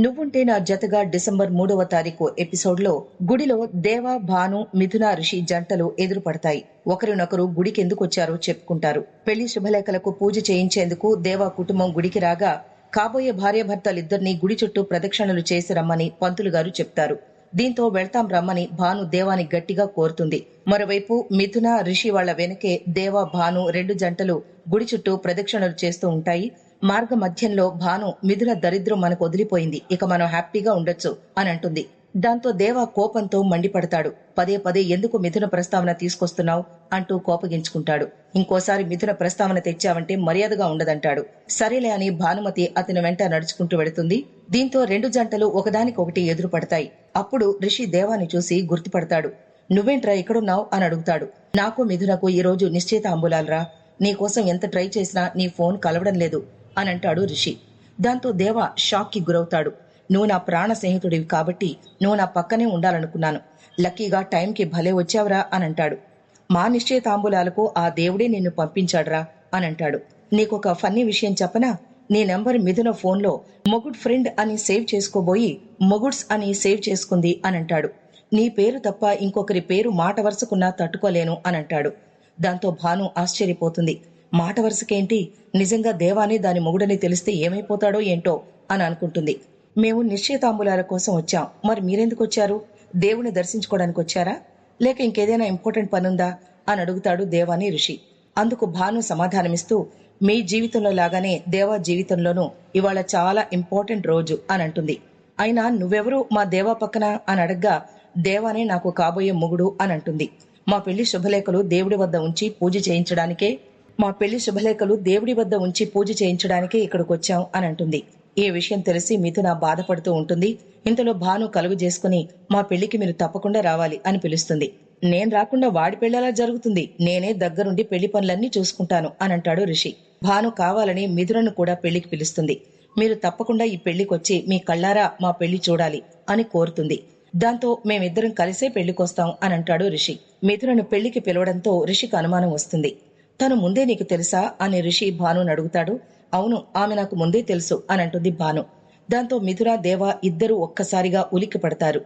నువ్వుంటే నా జతగా డిసెంబర్ మూడవ తారీఖు ఎపిసోడ్లో గుడిలో దేవ భాను మిథున ఋషి జంటలు ఎదురుపడతాయి. ఒకరినొకరు గుడికెందుకొచ్చారో చెప్పుకుంటారు. పెళ్ళి శుభలేఖలకు పూజ చేయించేందుకు దేవ కుటుంబం గుడికి రాగా కాబోయే భార్యాభర్తలిద్దరినీ గుడి చుట్టూ ప్రదక్షిణలు చేసి రమ్మని పంతులు గారు చెప్తారు. దీంతో వెళ్తాం రమ్మని భాను దేవాని గట్టిగా కోరుతుంది. మరోవైపు మిథున ఋషి వాళ్ళ వెనకే దేవ భాను రెండు జంటలు గుడి చుట్టూ ప్రదక్షిణలు చేస్తూ ఉంటాయి. మార్గ మధ్యంలో భాను మిథున దరిద్రం మనకు వదిలిపోయింది. ఇక మనం హ్యాపీగా ఉండొచ్చు అని అంటుంది. దాంతో దేవ కోపంతో మండిపడతాడు. పదే పదే ఎందుకు మిథున ప్రస్తావన తీసుకొస్తున్నావు? అంటూ కోపగించుకుంటాడు. ఇంకోసారి మిథున ప్రస్తావన తెచ్చావంటే మర్యాదగా ఉండదంటాడు. సరేలే అని భానుమతి అతని వెంట నడుచుకుంటూ వెళుతుంది. దీంతో రెండు జంటలు ఒకదానికొకటి ఎదురుపడతాయి. అప్పుడు రిషి దేవాని చూసి గుర్తుపడతాడు. నువ్వేంట్రా ఎక్కడున్నావు అని అడుగుతాడు. నాకు మిథునకు ఈ రోజు నిశ్చితాంబులాలరా. నీకోసం ఎంత ట్రై చేసినా నీ ఫోన్ కలవడం లేదు. అని అంటాడు రిషి దాంతో దేవ షాక్కి గురవుతాడు. నువ్వు నా ప్రాణ స్నేహితుడివి కాబట్టి నువ్వు నా పక్కనే ఉండాలనుకున్నాను. లక్కీగా టైంకి భలే వచ్చావురా అని అంటాడు మా నిశ్చయతాంబూలాలకు ఆ దేవుడే నిన్ను పంపించాడురా అని అంటాడు నీకొక ఫన్నీ విషయం చెప్పనా? నీ నెంబర్ మిథున ఫోన్లో మొగుడ్ ఫ్రెండ్ అని సేవ్ చేసుకోబోయి మొగుడ్స్ అని సేవ్ చేసుకుంది అని అంటాడు నీ పేరు తప్ప ఇంకొకరి పేరు మాట వరుసకున్నా తట్టుకోలేను అని అంటాడు దాంతో భాను ఆశ్చర్యపోతుంది. మాట వరుసకేంటి? నిజంగా దేవాని దాని మొగుడని తెలిస్తే ఏమైపోతాడో ఏంటో అని అనుకుంటుంది. మేము నిశ్చయతాంబులాల కోసం వచ్చాం. మరి మీరెందుకు వచ్చారు? దేవుని దర్శించుకోవడానికి వచ్చారా? లేక ఇంకేదైనా ఇంపార్టెంట్ పనుందా? అని అడుగుతాడు దేవాని ఋషి. అందుకు భాను సమాధానమిస్తూ మీ జీవితంలో లాగానే దేవా జీవితంలోనూ ఇవాళ చాలా ఇంపార్టెంట్ రోజు అని అంటుంది. అయినా నువ్వెవరు? మా దేవా పక్కన అని అడగ్గా దేవానే నాకు కాబోయే మొగుడు అని అంటుంది. మా పెళ్ళి శుభలేఖలు దేవుడి వద్ద ఉంచి పూజ చేయించడానికే మా పెళ్ళి శుభలేఖలు దేవుడి వద్ద ఉంచి పూజ చేయించడానికి ఇక్కడికి వచ్చాం అని అంటుంది. ఈ విషయం తెలిసి మిథున బాధపడుతూ ఉంటుంది. ఇంతలో భాను కలుగు చేసుకుని మా పెళ్ళికి మీరు తప్పకుండా రావాలి అని పిలుస్తుంది. నేను రాకుండా వాడి పెళ్ళలా జరుగుతుంది? నేనే దగ్గరుండి పెళ్ళి పనులన్నీ చూసుకుంటాను అని అంటాడు రిషి. భాను కావాలని మిథునను కూడా పెళ్ళికి పిలుస్తుంది. మీరు తప్పకుండా ఈ పెళ్ళికొచ్చి మీ కళ్ళారా మా పెళ్ళి చూడాలి అని కోరుతుంది. దాంతో మేమిద్దరం కలిసే పెళ్ళికొస్తాం అని అంటాడు రిషి. మిథునను పెళ్ళికి పిలవడంతో రిషికి అనుమానం వస్తుంది. తను ముందే నీకు తెలుసా? అని రిషి భానుని అడుగుతాడు. అవును ఆమె నాకు ముందే తెలుసు అని అంటుంది భాను. దాంతో మిథున దేవ ఇద్దరు ఒక్కసారిగా ఉలిక్కి పడతారు.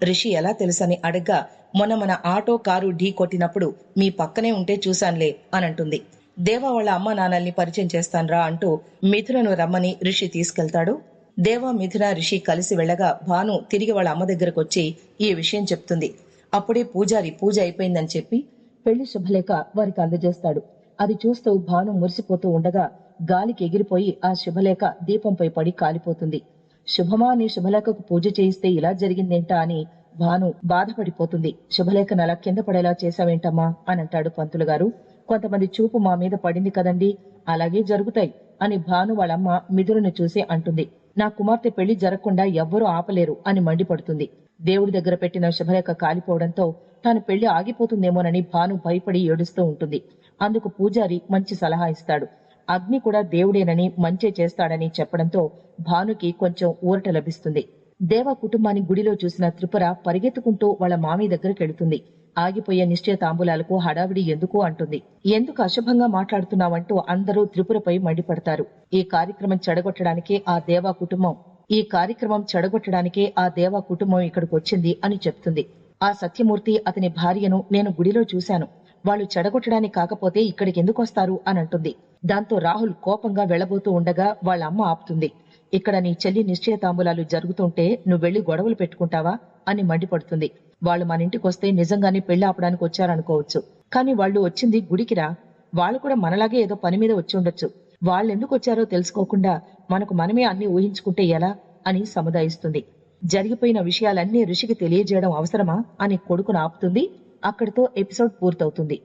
రిషి ఎలా తెలుసని అడగ్గా మొన్న మన ఆటో కారు ఢీ కొట్టినప్పుడు మీ పక్కనే ఉంటే చూశానులే అని అంటుంది. దేవ వాళ్ళ అమ్మ నాన్నల్ని పరిచయం చేస్తాన్రా అంటూ మిథునను రమ్మని రిషి తీసుకెళ్తాడు. దేవ మిథున రిషి కలిసి వెళ్ళగా భాను తిరిగి వాళ్ళ అమ్మ దగ్గరకు వచ్చి ఈ విషయం చెప్తుంది. అప్పుడే పూజారి పూజ అయిపోయిందని చెప్పి పెళ్ళి శుభలేఖ వారికి అందజేస్తాడు. అది చూస్తూ భాను మురిసిపోతూ ఉండగా గాలికి ఎగిరిపోయి ఆ శుభలేఖ దీపంపై పడి కాలిపోతుంది. శుభమా నీ శుభలేఖకు పూజ చేయిస్తే ఇలా జరిగిందేంటా అని భాను బాధపడిపోతుంది. శుభలేఖను అలా కింద పడేలా చేశావేంటమ్మా? అని అంటాడు పంతులు గారు. కొంతమంది చూపు మా మీద పడింది కదండి అలాగే జరుగుతాయి అని భాను వాళ్ళమ్మ మిథులను చూసి అంటుంది. నా కుమార్తె పెళ్ళి జరగకుండా ఎవ్వరూ ఆపలేరు అని మండిపడుతుంది. దేవుడి దగ్గర పెట్టిన శుభలేఖ కాలిపోవడంతో తాను పెళ్ళి ఆగిపోతుందేమోనని భాను భయపడి ఏడుస్తూ ఉంటుంది. అందుకు పూజారి మంచి సలహా ఇస్తాడు. అగ్ని కూడా దేవుడేనని మంచే చేస్తాడని చెప్పడంతో భానుకి కొంచెం ఊరట లభిస్తుంది. దేవ కుటుంబాన్ని గుడిలో చూసిన త్రిపుర పరిగెత్తుకుంటూ వాళ్ళ మామి దగ్గరికి వెళుతుంది. ఆగిపోయే నిశ్చయ తాంబూలాలకు హడావిడి ఎందుకు అంటుంది. ఎందుకు అశుభంగా మాట్లాడుతున్నావంటూ అందరూ త్రిపురపై మండిపడతారు. ఈ కార్యక్రమం చెడగొట్టడానికే ఆ దేవా కుటుంబం ఈ కార్యక్రమం చెడగొట్టడానికే ఆ దేవా కుటుంబం ఇక్కడికి వచ్చింది అని చెప్తుంది. ఆ సత్యమూర్తి అతని భార్యను నేను గుడిలో చూశాను. వాళ్ళు చెడగొట్టడానికి కాకపోతే ఇక్కడికి ఎందుకు వస్తారు అని అంటుంది. దాంతో రాహుల్ కోపంగా వెళ్ళబోతూ ఉండగా వాళ్ళ అమ్మ ఆపుతుంది. ఇక్కడ నీ చెల్లి నిశ్చయతాంబూలాలు జరుగుతుంటే నువ్వు వెళ్ళి గొడవలు పెట్టుకుంటావా అని మండిపడుతుంది. వాళ్ళు మన ఇంటికి వస్తే నిజంగానే పెళ్ళి ఆపడానికి వచ్చారనుకోవచ్చు. కానీ వాళ్ళు వచ్చింది గుడికిరా వాళ్ళు కూడా మనలాగే ఏదో పని మీద వచ్చి ఉండొచ్చు. వాళ్ళెందుకు వచ్చారో తెలుసుకోకుండా మనకు మనమే అన్ని ఊహించుకుంటే ఎలా అని సముదాయిస్తుంది. జరిగిపోయిన విషయాలన్నీ ఋషికి తెలియజేయడం అవసరమా అని కొడుకును ఆపుతుంది. అక్కడితో ఎపిసోడ్ పూర్తవుతుంది.